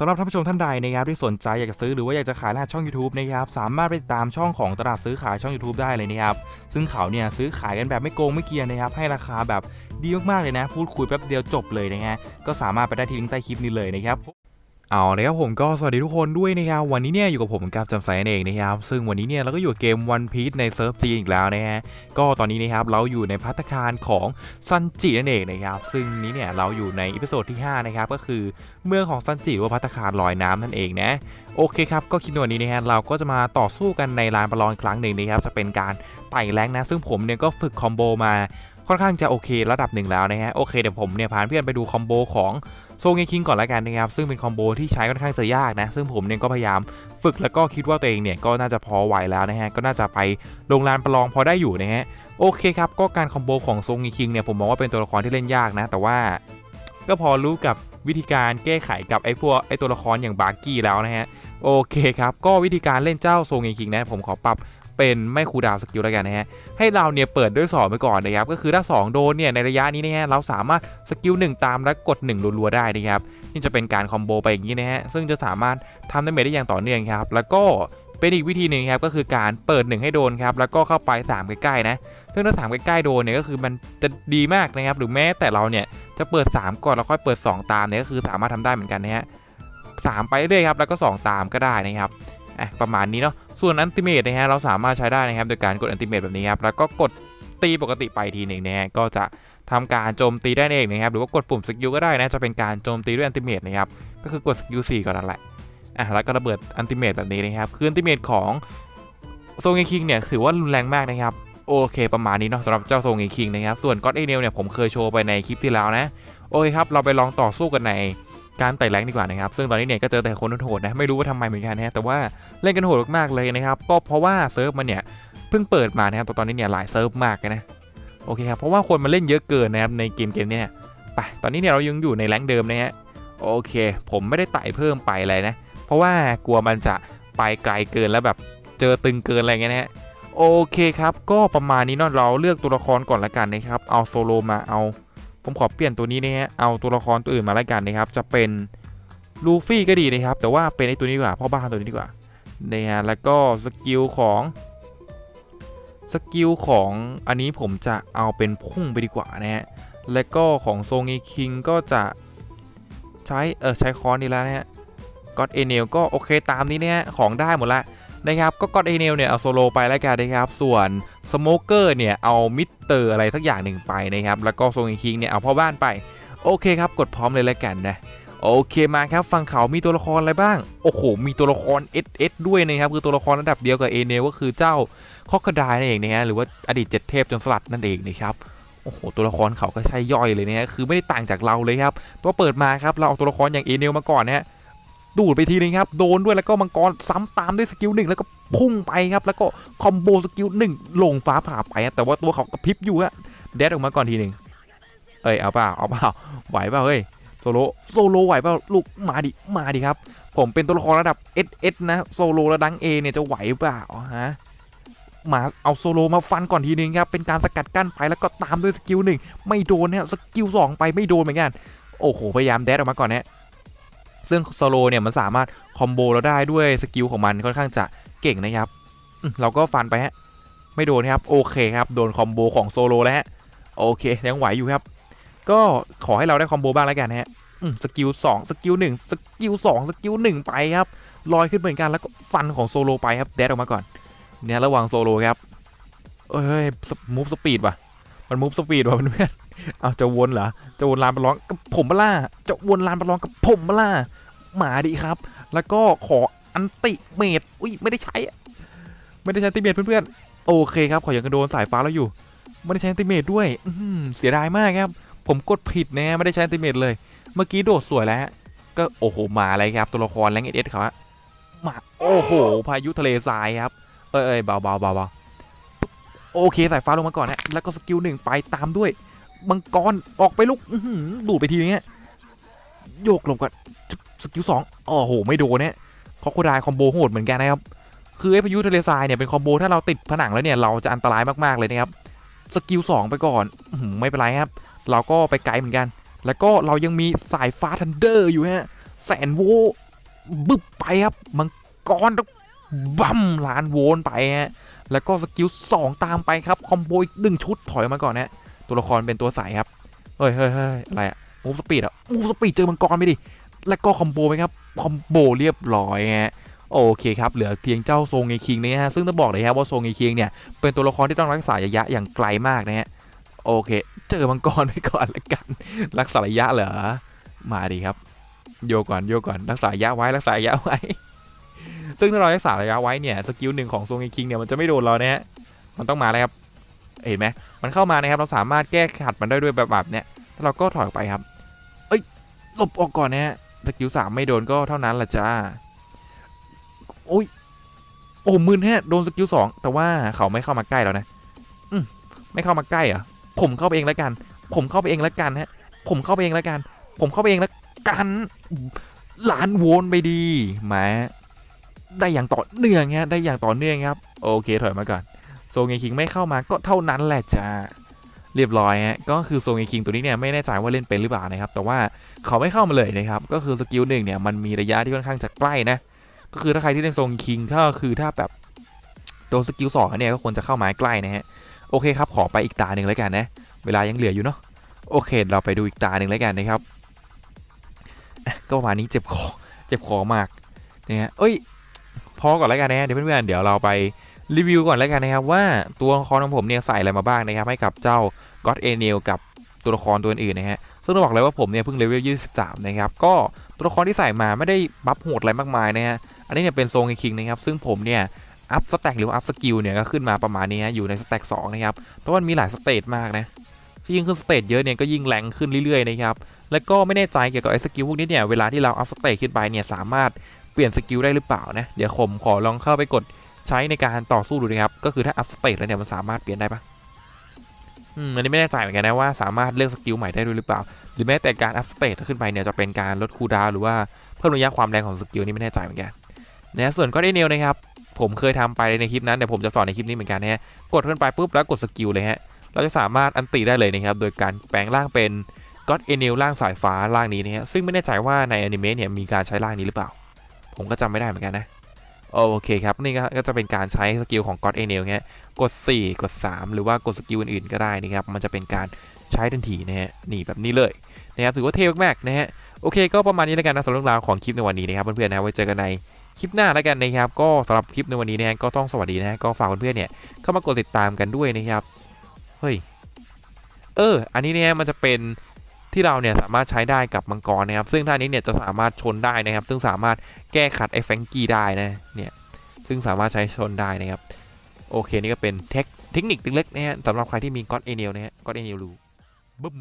สำหรับท่านผู้ชมท่านใดนะครับที่สนใจอยากจะซื้อหรือว่าอยากจะขายรหัสช่อง YouTube นะครับสามารถไปติดตามช่องของตลาดซื้อขายช่อง YouTube ได้เลยนะครับซึ่งเขาเนี่ยซื้อขายกันแบบไม่โกงไม่เกียร์นะครับให้ราคาแบบดีมากๆเลยนะ พูดคุยแป๊บเดียวจบเลยนะฮะก็สามารถไปได้ที่ลิงก์ใต้คลิปนี้เลยนะครับ เอาเลยครับผมก็สวัสดีทุกคนด้วยนะครับวันนี้เนี่ยอยู่กับผมกับจำสนั่นเองนะครับซึ่งวันนี้เนี่ยเราก็อยู่เกม One Piece ในเซิร์ฟจีอีกแล้วนะฮะก็ตอนนี้นะครับเราอยู่ในพัตคารของซันจินั่นเองนะครับซึ่งนี้เนี่ยเราอยู่ในอีพิโซดที่5นะครับก็คือเมืองของซันจิหรือว่าพัตคารลอยน้ำนั่นเองนะโอเคครับก็คิดว่าวันนี้นะฮะเราก็จะมาต่อสู้กันในลานประลองอีกครั้งหนึ่งนะครับจะเป็นการไต่แรงนะซึ่งผมเนี่ยก็ฝึกคอมโบมา ค่อนข้างจะโอเคระดับหนึ่งแล้วนะฮะโอเคเดี๋ยวผมเนี่ยพาเพื่อนไปดูคอมโบของโซงเงคิงก่อนละกันนะครับซึ่งเป็นคอมโบที่ใช้ค่อนข้างจะยากนะซึ่งผมเนี่ยก็พยายามฝึกแล้วก็คิดว่าตัวเองเนี่ยก็น่าจะพอไหวแล้วนะฮะก็น่าจะไปลงลานประลองพอได้อยู่นะฮะโอเคครับก็การคอมโบของโซงเงคิงเนี่ยผมมองว่าเป็นตัวละครที่เล่นยากนะ แต่ว่าก็พอรู้กับวิธีการแก้ไขกับไอ้พวกไอ้ตัวละครอย่างบาร์กี้แล้วนะฮะโอเคครับก็วิธีการเล่นเจ้าโซงเงคิงนะผมขอปรับ เป็นไม่คูดาวสกิลแล้วกันนะฮะให้เราเนี่ยเปิดด้วย2ไปก่อนนะครับก็คือถ้า 2 โดนเนี่ยในระยะนี้นะฮะเราสามารถสกิล1ตามแล้วกด1รัวๆได้นะครับนี่จะเป็นการคอมโบไปอย่างนี้นะฮะซึ่งจะสามารถทำได้เมได้อย่างต่อเนื่องครับแล้วก็เป็นอีกวิธีหนึ่งครับก็คือการเปิด 1 ให้โดนครับแล้วก็เข้าไป 3 ใกล้ๆนะซึ่งถ้า3ใกล้ๆโดนเนี่ยก็คือมันจะดีมากนะครับหรือแม้แต่เราเนี่ยจะเปิด 3 ก่อนแล้วค่อยเปิด 2 ตามเนี่ยก็คือสามารถทำได้เหมือนกันนะฮะสามไปเรื่อยครับแล้วก็ 2 ตามก็ได้นะครับ อะประมาณนี้เนาะส่วนอันติเมตนะฮะเราสามารถใช้ได้นะครับโดยการกดอันติเมตแบบนี้ครับแล้วก็กดตีปกติไปทีหนึ่งนะฮะก็จะทำการโจมตีได้เองนะครับหรือว่ากดปุ่มสกิลก็ได้นะจะเป็นการโจมตีด้วยอันติเมตนะครับก็คือกดสกิล4ก่อนนั่นแหละอะแล้วก็ระเบิดอันติเมตแบบนี้นะครับคืออันติเมตของโซงเงคิงเนี่ยถือว่ารุนแรงมากนะครับโอเคประมาณนี้เนาะสำหรับเจ้าโซงเงคิงนะครับส่วนก็อดเอเนลเนี่ยผมเคยโชว์ไปในคลิปที่แล้วนะโอเคครับเราไปลองต่อสู้กันใน การไต่แรงดีกว่านะครับ ซึ่งตอนนี้เนี่ยก็เจอแต่คนโหดนะ ไม่รู้ว่าทำไมเหมือนกันนะแต่ว่าเล่นกันโหดมากๆเลยนะครับ ก็เพราะว่าเซิร์ฟมันเนี่ยเพิ่งเปิดมานะครับตอนนี้เนี่ยหลายเซิร์ฟมากเลยนะโอเคครับเพราะว่าคนมาเล่นเยอะเกินนะครับในเกมเกมนี้เนี่ยไปตอนนี้เนี่ยเรายังอยู่ในแรงเดิมนะฮะโอเค ผมไม่ได้ไต่เพิ่มไปเลยนะ เพราะว่ากลัวมันจะไปไกลเกินแล้วแบบเจอตึงเกินอะไรเงี้ยนะฮะโอเคครับ ก็ประมาณนี้เนาะเราเลือกตัวละครก่อนละกันนะครับ เอาโซโลมาเอา ผมขอเปลี่ยนตัวนี้นะฮะเอาตัวละครตัวอื่นมาละกันนะครับ จะเป็นลูฟี่ก็ดีนะครับ แต่ว่าเป็นไอตัวนี้ดีกว่าพ่อบ้านตัวนี้ดีกว่านะฮะแล้วก็สกิลของสกิลของอันนี้ผมจะเอาเป็นพุ่งไปดีกว่านะฮะแล้วก็ของโซงีคิงก็จะใช้เออใช้คอนนี่แล้วนะฮะก็เอเนลก็โอเคตามนี้เนี่ยของได้หมดละ นะครับก็ก็อดเอเนลเนี่ยเอาโซโลไปแล้วกันนะครับส่วนสโมเกอร์เนี่ยเอามิสเตอร์อะไรสักอย่างหนึ่งไปนะครับแล้วก็โซงคิงเนี่ยเอาพ่อบ้านไปโอเคครับกดพร้อมเลยแล้วกันนะโอเคมาครับฟังเขามีตัวละครอะไรบ้าง โอ้โห มีตัวละคร SS ด้วยนะครับ คือตัวละครระดับเดียวกับเอเนลก็คือเจ้าคอกระดายนั่นเองนะฮะหรือว่าอดีตเจ็ดเทพจนสลัดนั่นเองนะครับโอ้โหตัวละครเขาก็ใช่ย่อยเลยนะฮะคือไม่ได้ต่างจากเราเลยครับตัวเปิดมาครับเราเอาตัวละครอย่างเอเนลมาก่อนนะฮะ ดูดไปทีนึงครับโดนด้วยแล้วก็มังกรซ้ำตามด้วยสกิลหนึ่งแล้วก็พุ่งไปครับแล้วก็คอมโบสกิลหนึ่งลงฟ้าผ่าไปแต่ว่าตัวเขากระพริบอยู่อะแดดออกมาก่อนทีหนึ่งเอ้ยเอาเปล่าเอาเปล่าไหวเปล่าเฮ้ยโซโลโซโลไหวเปล่าลูกมาดิมาดิครับ ผมเป็นตัวละครระดับ SS นะโซโลระดัง A เนี่ยจะไหวเปล่าฮะมาเอาโซโลมาฟันก่อนทีนึงครับเป็นการสกัดกั้นไปแล้วก็ตามด้วยสกิลหนึ่งไม่โดนเนี่ยสกิลสองไปไม่โดนเหมือนกันโอ้โหพยายามแดดออกมาก่อนเนี่ย ซึ่งโซโลเนี่ยมันสามารถคอมโบเราได้ด้วยสกิลของมันค่อนข้างจะเก่งนะครับเราก็ฟันไปฮะไม่โดนครับโอเคครับโดนคอมโบของโซโลแล้วฮะโอเคยังไหวอยู่ครับ ก็ขอให้เราได้คอมโบบ้างแล้วกันฮะสกิล2สกิล1สกิล2สกิล1ไปครับลอยขึ้นเหมือนกันแล้วก็ฟันของโซโลไปครับแดดออกมาก่อนเนี่ยระหว่างโซโลครับเอ้ยมูฟสปีดว่ะมันมูฟสปีดว่ะเพื่อน เอาจะวนเหรอจะวนลานประลองกับผมมาล่าจะวนลานประลองกับผมมาล่ามาดีครับ แล้วก็ขออันติเมตอุ้ยไม่ได้ใช้ ไม่ได้ใช้อันติเมตเพื่อนๆโอเคครับ ขออยังกระโดนสายฟ้าแล้วอยู่ ไม่ได้ใช้อันติเมตด้วยอืเสียดายมากครับ ผมกดผิดนะไม่ได้ใช้อันติเมตเลย เมื่อกี้โดดสวยแล้วก็โอ้โหมาอะไรครับตัวละครแรงเอสครับฮะมาโอ้โหพายุทะเลทรายครับเอ้ยเอ้ยเบาเบาเบาเบาโอเคสายฟ้าลงมาก่อนนะแล้วก็สกิลหนึ่งไปตามด้วย มังกรออกไปลุกดูดไปทีนึงฮะโยกลงก่อนสกิลสองโอ้โห ไม่โดนเนี่ยคอโคดายคอมโบโหดเหมือนกันนะครับ คือไอ้พายุทะเลทรายเนี่ยเป็นคอมโบถ้าเราติดผนังแล้วเนี่ยเราจะอันตรายมากๆเลยนะครับ สกิลสองไปก่อนอไม่เป็นไรครับ เราก็ไปไกลเหมือนกัน แล้วก็เรายังมีสายฟ้าทันเดอร์อยู่ฮะ แสนโวบึบไปครับ มังกรบัมล้านโวนไปฮะ แล้วก็สกิลสองตามไปครับ คอมโบอีกหนึ่งชุดถอยมาก่อนนะ ตัวละครเป็นตัวใสครับ เฮ้ยเฮ้ยเฮ้ยอะไรอะมูฟสปีดอะมูฟสปีดเจอมังกรไปดิ แล้วก็คอมโบไปครับ คอมโบเรียบร้อยฮะโอเคครับ เหลือเพียงเจ้าโซงเงคิงนะฮะ ซึ่งต้องบอกเลยครับว่าโซงเงคิงเนี่ย เป็นตัวละครที่ต้องรักษาระยะอย่างไกลมากนะฮะ โอเค เจอมังกรไปก่อนละกัน รักษาระยะเหรอ มาดีครับ โยก่อนโยก่อนรักษาระยะไว้รักษาระยะไว้ ซึ่งถ้าเรารักษาระยะไว้เนี่ยสกิลหนึ่งของโซงคิงเนี่ยมันจะไม่โดนเรานะฮะ มันต้องมาเลยครับ เห็นไหมมันเข้ามานะครับเราสามารถแก้ขัดมันได้ด้วยแบบแบบเนี้ยถ้าเราก็ถอยออกไปครับ เอ้ยหลบออกก่อนนะฮะสกิลสามไม่โดนก็เท่านั้นแหละจ้าโอ้ยโอ้มืนฮะโดนสกิลสองแต่ว่าเขาไม่เข้ามาใกล้แล้วนะ อืมไม่เข้ามาใกล้เหรอผมเข้าไปเองแล้วกัน ผมเข้าไปเองแล้วกันฮะ ผมเข้าไปเองแล้วกัน ผมเข้าไปเองแล้วกันหลานโวนไปดีแหมาได้อย่างต่อเนื่องฮะได้อย่างต่อเนื่องครับ โอเคถอยมาก่อน เงคิงไม่เข้ามาก็เท่านั้นแหละจ้าเรียบร้อยฮะก็คือโซงเงคิงตัวนี้เนี่ยไม่แน่ใจว่าเล่นเป็นหรือเปล่านะครับแต่ว่าเขาไม่เข้ามาเลยนะครับก็คือสกิลหนึ่งเนี่ยมันมีระยะที่ค่อนข้างจะใกล้นะก็คือถ้าใครที่เล่นโซงคิงก็คือถ้าแบบโดนสกิลสองเนี่ยก็ควรจะเข้ามาใกล้นะฮะโอเคครับขอไปอีกตาหนึ่งแล้วกันนะเวลายังเหลืออยู่เนาะโอเค เราไปดูอีกตาหนึ่งแล้วกันนะครับก็ประมาณนี้เจ็บคอเจ็บคอมากนะฮะเอ้ยพอก่อนแล้วกันนะเดี๋ยวเพื่อนๆเดี๋ยวเราไป รีวิวก่อนแล้วกันนะครับว่าตัวละครของผมเนี่ยใส่อะไรมาบ้างนะครับให้กับเจ้าก็อดเอเนลกับตัวละครตัวอื่นนะฮะซึ่งต้องบอกเลยว่าผมเนี่ยเพิ่งเลเวล23 นะครับก็ตัวละครที่ใส่มาไม่ได้บัฟโหดอะไรมากมายนะฮะอันนี้เนี่ยเป็นโซงคิงนะครับซึ่งผมเนี่ยอัพสแต็กหรือว่าอัพสกิลเนี่ยก็ขึ้นมาประมาณนี้ฮะอยู่ในสแต็ก2นะครับเพราะมันมีหลายสเตจมากนะยิ่งขึ้นสเตจเยอะเนี่ยก็ยิ่งแรงขึ้นเรื่อยๆนะครับแล้วก็ไม่แน่ใจเกี่ยวกับไอ้สกิลพวกนี้เนี่ยเวลาที่เราอัพสเตจขึ้นไปเนี่ยสามารถเปลี่ยนสกิลได้หรือเปล่านะเดี๋ยวผมขอลองเข้าไปกด ใช้ในการต่อสู้ดูนะครับ ก็คือถ้าอัพสเตทแล้วเนี่ยมันสามารถเปลี่ยนได้ปะอืมอันนี้ไม่แน่ใจเหมือนกันนะว่าสามารถเลือกสกิลใหม่ได้ด้วยหรือเปล่า หรือแม้แต่การอัพสเตทขึ้นไปเนี่ยจะเป็นการลดคูดาวหรือว่าเพิ่มระยะความแรงของสกิลนี่ไม่แน่ใจเหมือนกันนะส่วนก็ได้เนลนะครับผมเคยทำไปในคลิปนั้นแต่ผมจะสอนในคลิปนี้เหมือนกันนะฮะกดขึ้นไปปุ๊บแล้วกดสกิลเลยฮะเราจะสามารถอันติได้เลยนะครับโดยการแปลงร่างเป็นก็อดเอเนลร่างสายฟ้าร่างนี้นะฮะซึ่งไม่แน่ใจว่าในอนิเมะเนี่ยมีการใช้ร่างนี้หรือเปล่า ผมก็จำไม่ได้เหมือนกันนะ โอเคครับ นี่ก็จะเป็นการใช้สกิลของ God a n e l เงี้ยกด 4 กด 3 หรือว่ากดสกิลอื่นๆก็ได้นะครับ มันจะเป็นการใช้ทันทีนะฮะ นี่แบบนี้เลยนะครับ ถือว่าเท่มากๆนะฮะ โอเค ก็ประมาณนี้แล้วกันนะสำหรับเรื่องราวของคลิปในวันนี้นะครับ เพื่อนๆนะ ไว้เจอกันในคลิปหน้าแล้วกันนะครับ ก็สำหรับคลิปในวันนี้นะก็ต้องสวัสดีนะฮะก็ฝากเพื่อนๆเนี่ยเข้ามากดติดตามกันด้วยนะครับ เฮ้ย เออ อันนี้เนี่ยมันจะเป็น ที่เราเนี่ยสามารถใช้ได้กับมังกรนะครับ ซึ่งท่านี้เนี่ยจะสามารถชนได้นะครับ ซึ่งสามารถแก้ขัดไอ้แฟงกี้ได้นะเนี่ยซึ่งสามารถใช้ชนได้นะครับ โอเคนี่ก็เป็นเทคเทคนิคเล็กๆนะฮะสำหรับใครที่มีก็อดเอเนียลนะฮะก็อดเอเนียลรูบึ้ม